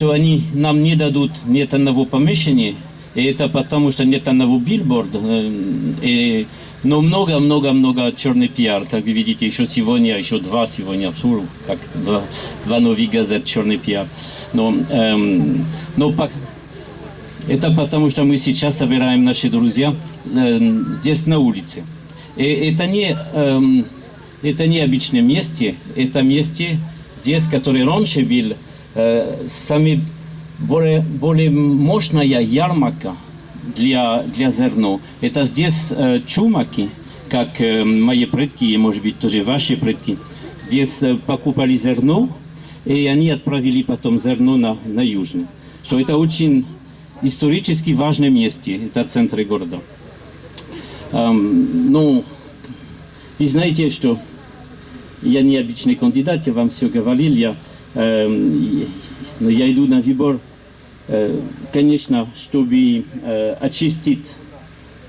что они нам не дадут нет одного помещения, и это потому, что нет одного билборда, э, и, но много-много-много черный пиар, как вы видите, еще сегодня, еще два сегодня, как два, два новых газет черный пиар. Но, эм, но пок- это потому, что мы сейчас собираем наши друзья э, здесь на улице. И это не, эм, это не обычное месте, это месте здесь, который раньше был э, самый более, более мощная ярмарка для, для зерна. Это здесь э, чумаки, как э, мои предки, и, может быть, тоже ваши предки, здесь покупали зерно, и они отправили потом зерно на, на южный. Что это очень исторически важное место, это центр города. Эм, ну, вы знаете, что я не обычный кандидат, я вам все говорил, я, я иду на выбор, э, конечно, чтобы э, очистить,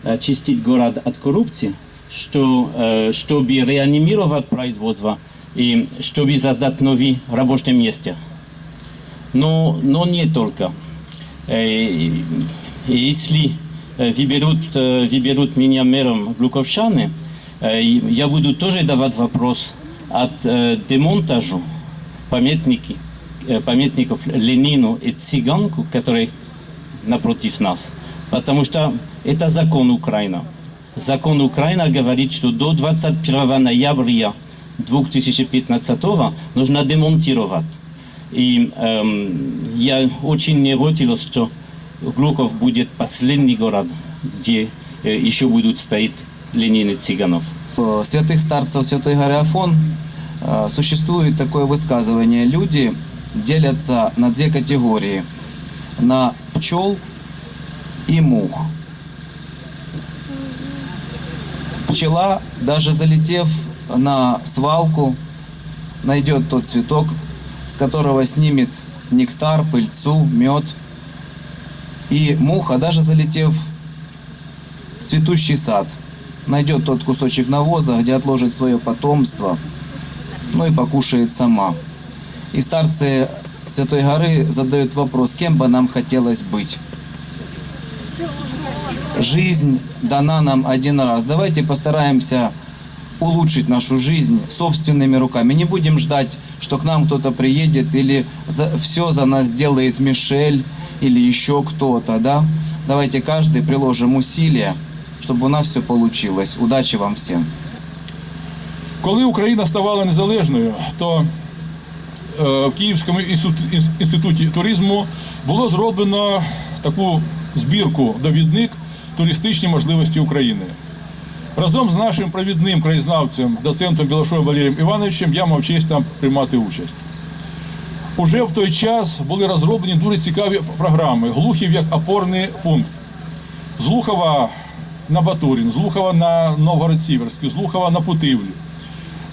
очистить город от коррупции, что, э, чтобы реанимировать производство и чтобы создать новые рабочие места. Но, но не только. Э, и Если э, выберут, э, выберут меня мэром Глуковщаны, э, и я буду тоже давать вопрос от э, демонтажу памятники, э, памятников Ленину и Цыганку, которые напротив нас. Потому что это закон Украины. Закон Украины говорит, что до 21 ноября 2015 нужно демонтировать. И эм, я очень не хотел, что Глухов будет последний город, где э, еще будут стоять Ленин и Цыганов. Э, святых старцев Святой горы Афон э, существует такое высказывание. Люди делятся на две категории. На пчел и мух. Пчела, даже залетев на свалку, найдет тот цветок, с которого снимет нектар, пыльцу, мед. И муха, даже залетев в цветущий сад, найдет тот кусочек навоза, где отложит свое потомство, ну и покушает сама. И старцы Святой горы задают вопрос, кем бы нам хотелось быть. Жизнь дана нам один раз. Давайте постараемся улучшить нашу жизнь собственными руками. Не будем ждать, что к нам кто-то приедет или за, все за нас делает Мишель или еще кто-то, да? Давайте каждый приложим усилия, чтобы у нас все получилось. Удачи вам всем! Коли Україна ставала незалежною, то е, в Київському інституті туризму було зроблено таку збірку довідник туристичні можливості України. Разом з нашим провідним краєзнавцем, доцентом Білошовим Валерієм Івановичем, я мав честь там приймати участь. Уже в той час були розроблені дуже цікаві програми. Глухів як опорний пункт. З Лухова на Батурин, з Лухова на Новгород-Сіверський, з Лухова на Путивлю.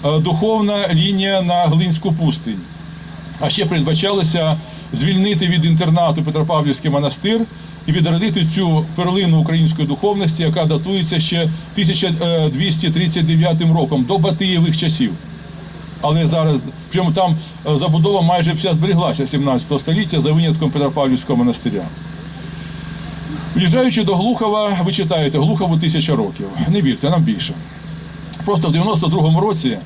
Е, Духовна лінія на Глинську пустинь. А ще передбачалося звільнити від інтернату Петропавлівський монастир і відродити цю перлину української духовності, яка датується ще 1239 роком до Батиєвих часів. Але зараз, причому там е, забудова майже вся зберіглася 17 століття за винятком Петропавлівського монастиря. В'їжджаючи до Глухова, ви читаєте Глухову тисяча років. Не вірте, нам більше. Просто в 92-му році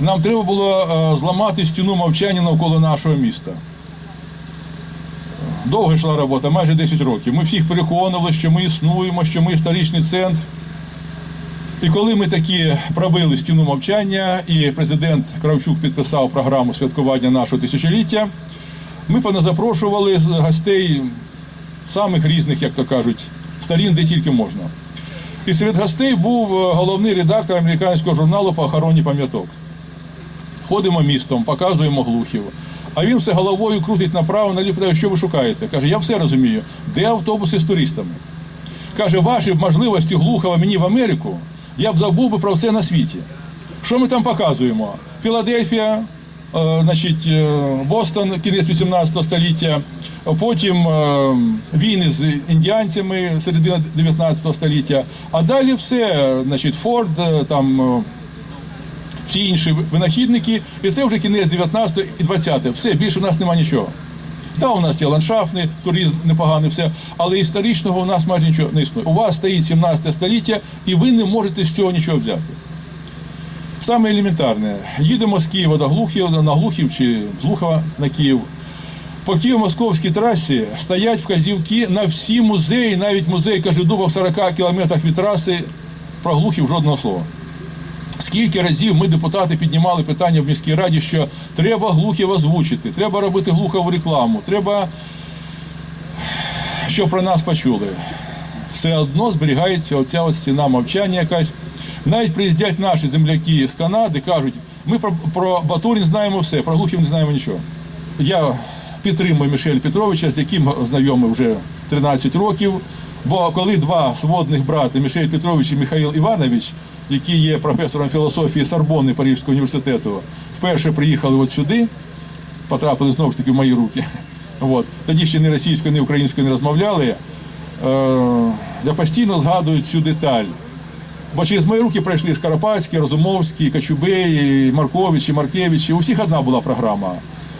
нам треба було е, зламати стіну мовчання навколо нашого міста. Довго йшла робота, майже 10 років. Ми всіх переконували, що ми існуємо, що ми історичний центр. І коли ми таки пробили стіну мовчання, і президент Кравчук підписав програму святкування нашого тисячоліття, ми поназапрошували гостей самих різних, як то кажуть, сторін, де тільки можна. І серед гостей був е, головний редактор американського журналу по охороні пам'яток. Ходимо містом, показуємо глухів. А він все головою крутить направо, наліво, питає, що ви шукаєте. Каже, я все розумію. Де автобуси з туристами? Каже, ваші можливості Глухова мені в Америку, я б забув би про все на світі. Що ми там показуємо? Філадельфія, значить, е, Бостон, кінець 18 століття, потім е, війни з індіанцями середина 19 століття, а далі все, значить, Форд, е, там. е, всі інші винахідники, і це вже кінець 19 і 20. Все, більше у нас немає нічого. Да, у нас є ландшафтний туризм непоганий, все, але історичного у нас майже нічого не існує. У вас стоїть 17 століття, і ви не можете з цього нічого взяти. Саме елементарне. Їдемо з Києва до Глухів, на Глухів чи з Глухова на Київ. По Києво-Московській трасі стоять вказівки на всі музеї, навіть музей Кажедуба в 40 кілометрах від траси про Глухів жодного слова. Скільки разів ми, депутати, піднімали питання в міській раді, що треба глухів озвучити, треба робити глухову рекламу, треба, щоб про нас почули. Все одно зберігається оця ось стіна мовчання якась. Навіть приїздять наші земляки з Канади, кажуть, ми про, про Батурин знаємо все, про глухів не знаємо нічого. Я підтримую Мішеля Петровича, з яким знайомий вже 13 років. Бо коли два сводних брати Мішель Петрович і Михайло Іванович, які є професором філософії Сорбонни Парижського університету, вперше приїхали от сюди, потрапили знову ж таки в мої руки. От. Тоді ще ні російською, ні українською не розмовляли. Е, я постійно згадую цю деталь. Бо через мої руки пройшли Скоропадський, Розумовський, Качубей, Маркович, Маркевич. У всіх одна була програма.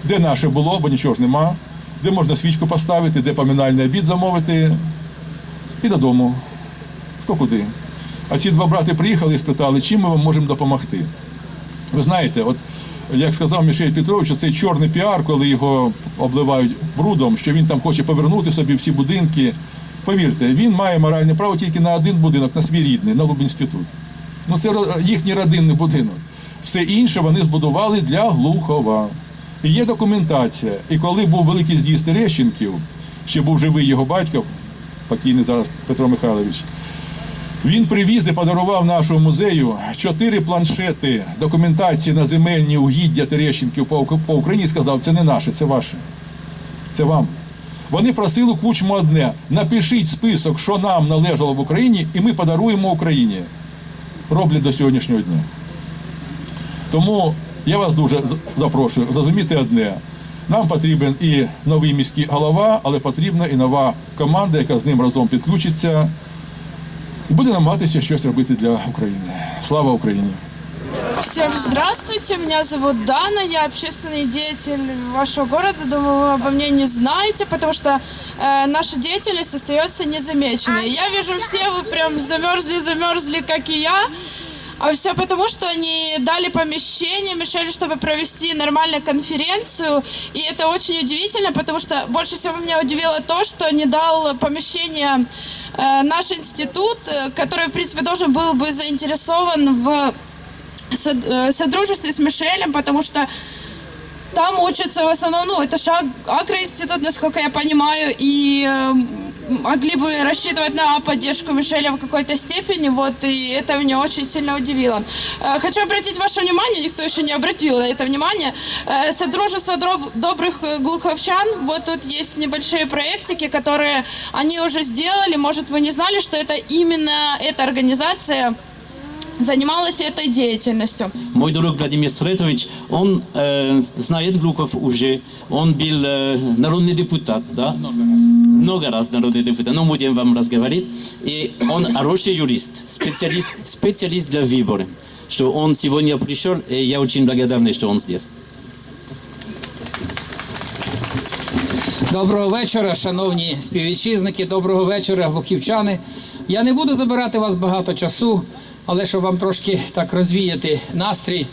Де наше було, бо нічого ж нема, де можна свічку поставити, де поминальний обід замовити, і додому. Хто куди. А ці два брати приїхали і спитали, чим ми вам можемо допомогти. Ви знаєте, от як сказав Мішель Петрович, цей чорний піар, коли його обливають брудом, що він там хоче повернути собі всі будинки. Повірте, він має моральне право тільки на один будинок, на свій рідний, на Лубінститут. Ну це їхній родинний будинок. Все інше вони збудували для Глухова. І є документація. І коли був великий з'їзд Терещенків, ще був живий його батько, покійний зараз Петро Михайлович, він привіз і подарував нашому музею чотири планшети документації на земельні угіддя Терещенків по Україні і сказав, це не наше, це ваше. Це вам. Вони просили кучму одне: напишіть список, що нам належало в Україні, і ми подаруємо Україні. Роблять до сьогоднішнього дня. Тому я вас дуже запрошую зрозуміти одне. Нам потрібен і новий міський голова, але потрібна і нова команда, яка з ним разом підключиться і буде намагатися щось робити для України. Слава Україні! Всем здравствуйте, меня зовут Дана, я общественный деятель вашего города. Думаю, вы обо мне не знаете, потому что э, наша деятельность остается незамеченной. Я вижу, все вы прям замерзли, замерзли, как и я. А все потому, что они дали помещение Мишелю, чтобы провести нормальную конференцию. И это очень удивительно, потому что больше всего меня удивило то, что не дал помещение э, наш институт, э, который, в принципе, должен был бы заинтересован в содружестве с Мишелем, потому что там учатся в основном, ну, это же аг- агроинститут, насколько я понимаю, и э, могли бы рассчитывать на поддержку Мишеля в какой-то степени, вот, и это меня очень сильно удивило. Э, Хочу обратить ваше внимание, никто еще не обратил на это внимание, э, Содружество добрых э, глуховчан, вот тут есть небольшие проектики, которые они уже сделали, может, вы не знали, что это именно эта организация занималась этой деятельностью. Мой друг Владимир Сретович, он э, знает Глухов уже. Он был э, народный депутат, да? Много раз. Много раз народный депутат, но будем вам разговаривать. И он хороший юрист, специалист, специалист для выбора. Что он сегодня пришел, и я очень благодарный, что он здесь. Доброго вечора, шановні співвітчизники, доброго вечора, глухівчани. Я не буду забирати вас багато часу, але щоб вам трошки так розвіяти настрій,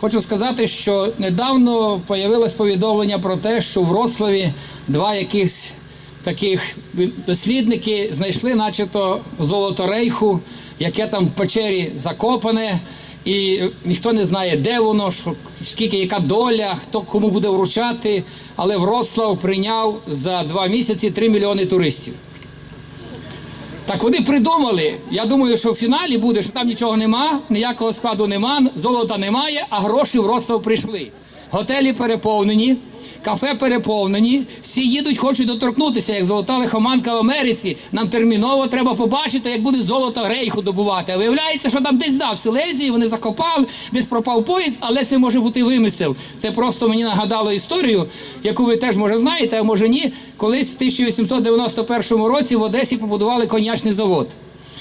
хочу сказати, що недавно появилось повідомлення про те, що в Вроцлаві два якихось таких дослідники знайшли, начебто, золото рейху, яке там в печері закопане. І ніхто не знає, де воно, що, скільки яка доля, хто кому буде вручати. Але Вроцлав прийняв за два місяці 3 мільйони туристів. Так вони придумали. Я думаю, що в фіналі буде, що там нічого нема, ніякого складу нема, золота немає, а гроші в Ростов прийшли. Готелі переповнені, кафе переповнені, всі їдуть, хочуть доторкнутися, як золота лихоманка в Америці. Нам терміново треба побачити, як буде золото рейху добувати. А виявляється, що там десь да, в Силезії вони закопали, десь пропав поїзд, але це може бути вимисел. Це просто мені нагадало історію, яку ви теж може знаєте, а може ні. Колись в 1891 році в Одесі побудували коньячний завод.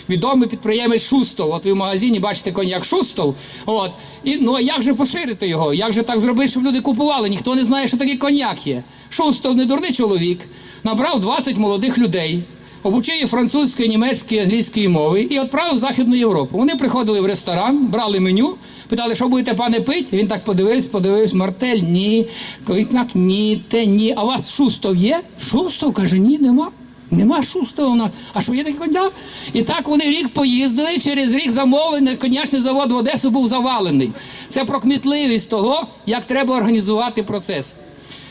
Відомий підприємець Шустов. От ви в магазині бачите коньяк Шустов. От. І, ну а як же поширити його? Як же так зробити, щоб люди купували? Ніхто не знає, що такий коньяк є. Шустов не дурний чоловік, набрав 20 молодих людей. Обучив французької, німецької, англійської мови і відправив в Західну Європу. Вони приходили в ресторан, брали меню, питали, що будете пане пити. Він так подивився, подивився, мартель, ні, коньяк, ні, те, ні. А у вас шустов є? Шустов каже, ні, нема. Нема шустого у нас. А що є такий коня? І так вони рік поїздили, через рік замовлений, конячний завод в Одесу був завалений. Це про кмітливість того, як треба організувати процес.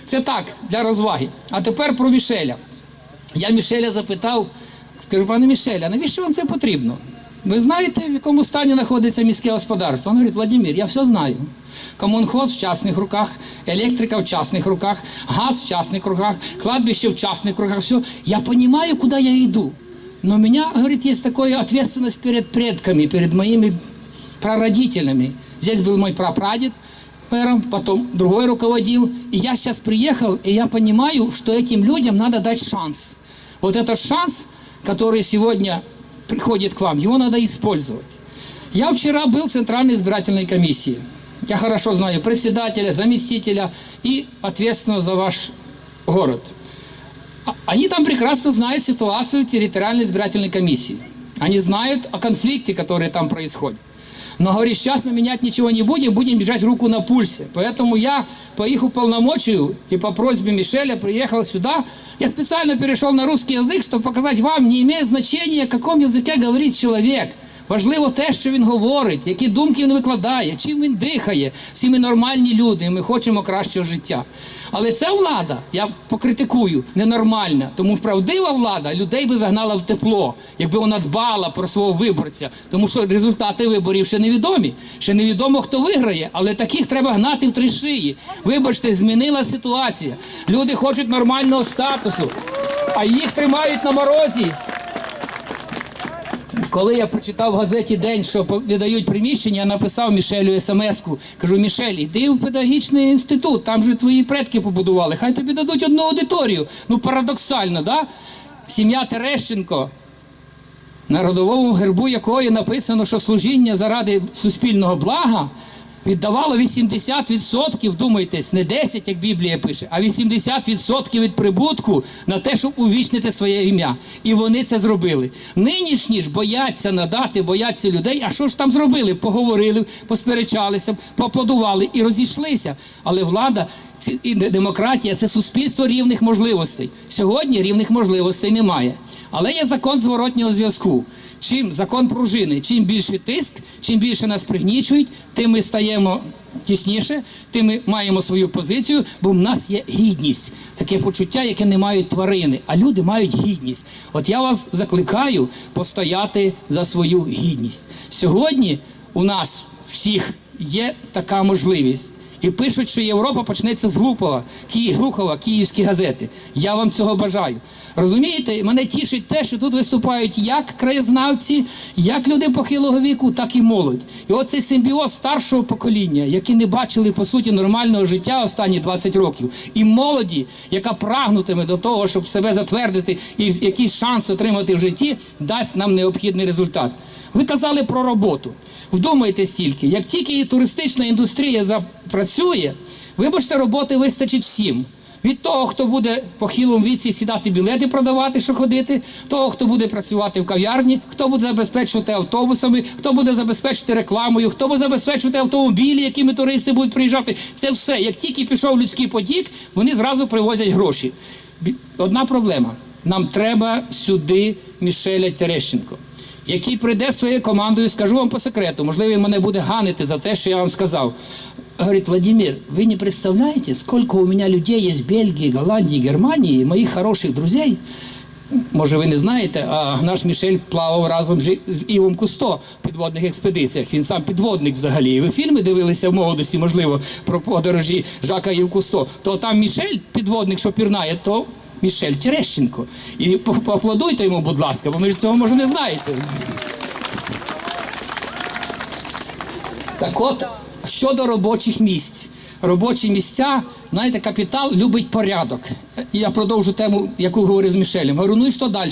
Це так, для розваги. А тепер про Мішеля. Я Мішеля запитав, скажу, пане Мішеля, навіщо вам це потрібно? Ви знаєте, в якому стані знаходиться міське господарство? Він говорить, Владимир, я все знаю. Комунхоз в частних руках, електрика в частних руках, газ в частних руках, кладбище в частных руках, все. Я понимаю, куда я иду. Но у меня, говорит, есть такая ответственность перед предками, перед моими прародителями. Здесь был мой прапрадед, мэром, потом другой руководил. И я сейчас приехал, и я понимаю, что этим людям надо дать шанс. Вот этот шанс, который сегодня приходит к вам, его надо использовать. Я вчера был в Центральной избирательной комиссии. Я хорошо знаю председателя, заместителя и ответственного за ваш город. Они там прекрасно знают ситуацию территориальной избирательной комиссии. Они знают о конфликте, который там происходит. Но говорит, сейчас мы менять ничего не будем, будем держать руку на пульсе. Поэтому я по их уполномочию и по просьбе Мишеля приехал сюда. Я специально перешел на русский язык, чтобы показать вам, не имеет значения, о каком языке говорит человек. Важливо те, що він говорить, які думки він викладає, чим він дихає. Всі ми нормальні люди, і ми хочемо кращого життя. Але ця влада, я покритикую, ненормальна. Тому правдива влада людей би загнала в тепло, якби вона дбала про свого виборця. Тому що результати виборів ще невідомі. Ще невідомо, хто виграє, але таких треба гнати в три шиї. Вибачте, змінила ситуація. Люди хочуть нормального статусу, а їх тримають на морозі. Коли я прочитав в газеті День, що віддають приміщення, я написав Мішелю смс-ку. Кажу, Мішель, іди в педагогічний інститут, там же твої предки побудували. Хай тобі дадуть одну аудиторію. Ну парадоксально, да? Сім'я Терещенко, на родовому гербу якої написано, що служіння заради суспільного блага віддавало 80%, думайтесь, не 10, як Біблія пише, а 80% від прибутку на те, щоб увічнити своє ім'я. І вони це зробили. Нинішні ж бояться надати, бояться людей. А що ж там зробили? Поговорили, посперечалися, поаплодували і розійшлися. Але влада і демократія це суспільство рівних можливостей. Сьогодні рівних можливостей немає. Але є закон зворотнього зв'язку. Чим закон пружини, чим більше тиск, чим більше нас пригнічують, тим ми стаємо тісніше, тим ми маємо свою позицію, бо в нас є гідність, таке почуття, яке не мають тварини, а люди мають гідність. От я вас закликаю постояти за свою гідність. Сьогодні у нас всіх є така можливість. І пишуть, що Європа почнеться з Глупова, Глухова, київські газети. Я вам цього бажаю. Розумієте, мене тішить те, що тут виступають як краєзнавці, як люди похилого віку, так і молодь. І оцей симбіоз старшого покоління, які не бачили по суті нормального життя останні 20 років, і молоді, яка прагнутиме до того, щоб себе затвердити і якийсь шанс отримати в житті, дасть нам необхідний результат. Ви казали про роботу. Вдумайтесь тільки, як тільки туристична індустрія запрацює, вибачте, роботи вистачить всім. Від того, хто буде по хилому віці сідати білети продавати, що ходити, того, хто буде працювати в кав'ярні, хто буде забезпечувати автобусами, хто буде забезпечувати рекламою, хто буде забезпечувати автомобілі, якими туристи будуть приїжджати. Це все. Як тільки пішов людський потік, вони зразу привозять гроші. Одна проблема. Нам треба сюди Мішеля Терещенко який прийде своєю командою, скажу вам по секрету, можливо, він мене буде ганити за те, що я вам сказав. Говорит, Владимир, вы не представляете, сколько у меня людей есть в Бельгии, Голландии, Германии, моих хороших друзей. Може, ви не знаєте, а наш Мішель плавав разом з Івом Кусто в підводних експедиціях. Він сам підводник взагалі. Ви фільми дивилися в молодості, можливо, про подорожі Жака Ів Кусто. То там Мішель, підводник, що пірнає, то Мішель Терещенко. І поаплодуйте йому, будь ласка, бо ви ж цього може не знаєте. Так от, щодо робочих місць. Робочі місця Знаєте, капітал любить порядок. Я продовжу тему, яку говорив з Мішелем. Говорю, ну і що далі?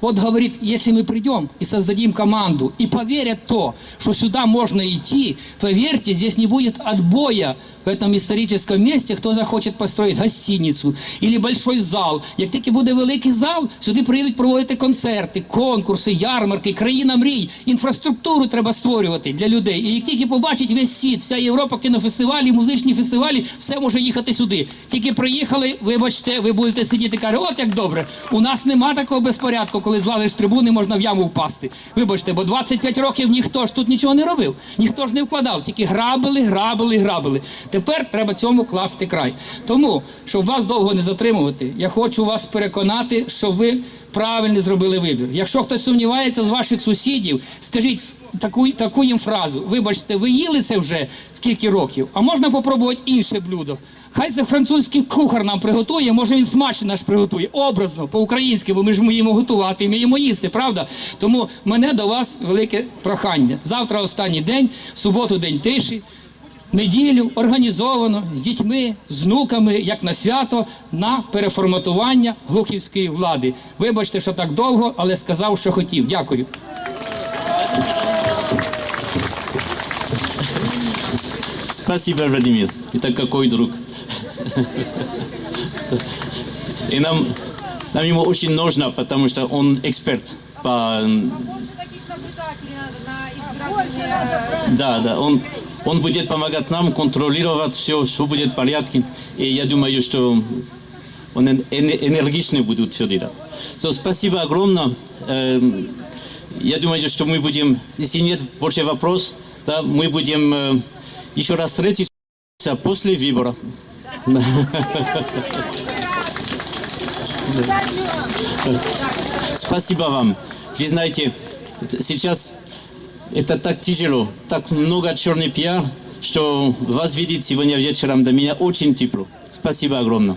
От говорить, якщо ми прийдемо і создадим команду, і поверят то, що сюди можна йти, поверьте, здесь не будет отбоя в этом историческом месте, хто захоче построить гостиницу или большой зал. Як тільки буде великий зал, сюди приїдуть проводити концерти, конкурси, ярмарки, країна мрій, інфраструктуру треба створювати для людей. І як тільки побачить весь світ, вся Європа, кінофестивалі, музичні фестивалі, все може їхати сюди. Тільки приїхали, вибачте, ви будете сидіти, каже, от як добре. У нас нема такого безпорядку, коли злазиш з трибуни, можна в яму впасти. Вибачте, бо 25 років ніхто ж тут нічого не робив, ніхто ж не вкладав, тільки грабили, грабили, грабили. Тепер треба цьому класти край. Тому, щоб вас довго не затримувати, я хочу вас переконати, що ви правильно зробили вибір. Якщо хтось сумнівається з ваших сусідів, скажіть таку, таку їм фразу: вибачте, ви їли це вже скільки років, а можна попробувати інше блюдо. Хай це французький кухар нам приготує, може він смачно наш приготує, образно, по-українськи, бо ми ж вміємо готувати, вміємо їсти, правда? Тому мене до вас велике прохання. Завтра останній день, суботу день тиші Неділю організовано з дітьми, з внуками, як на свято, на переформатування глухівської влади. Вибачте, що так довго, але сказав, що хотів. Дякую. Спасибо, Владимир. Это какой друг. И нам, нам ему очень нужно, потому что он эксперт по... Больше таких наблюдателей надо на избирательные... Да, да, он, он будет помогать нам контролировать все, все будет в порядке. И я думаю, что он эн- эн- энергично будет все делать. So, спасибо огромное. Эм, Я думаю, что мы будем, если нет больше вопросов, да, мы будем э, еще раз встретиться после выбора. Спасибо вам. Вы знаете, сейчас Это так тяжело, так много черный пиар, что вас видеть сегодня вечером до меня очень тепло. Спасибо огромное.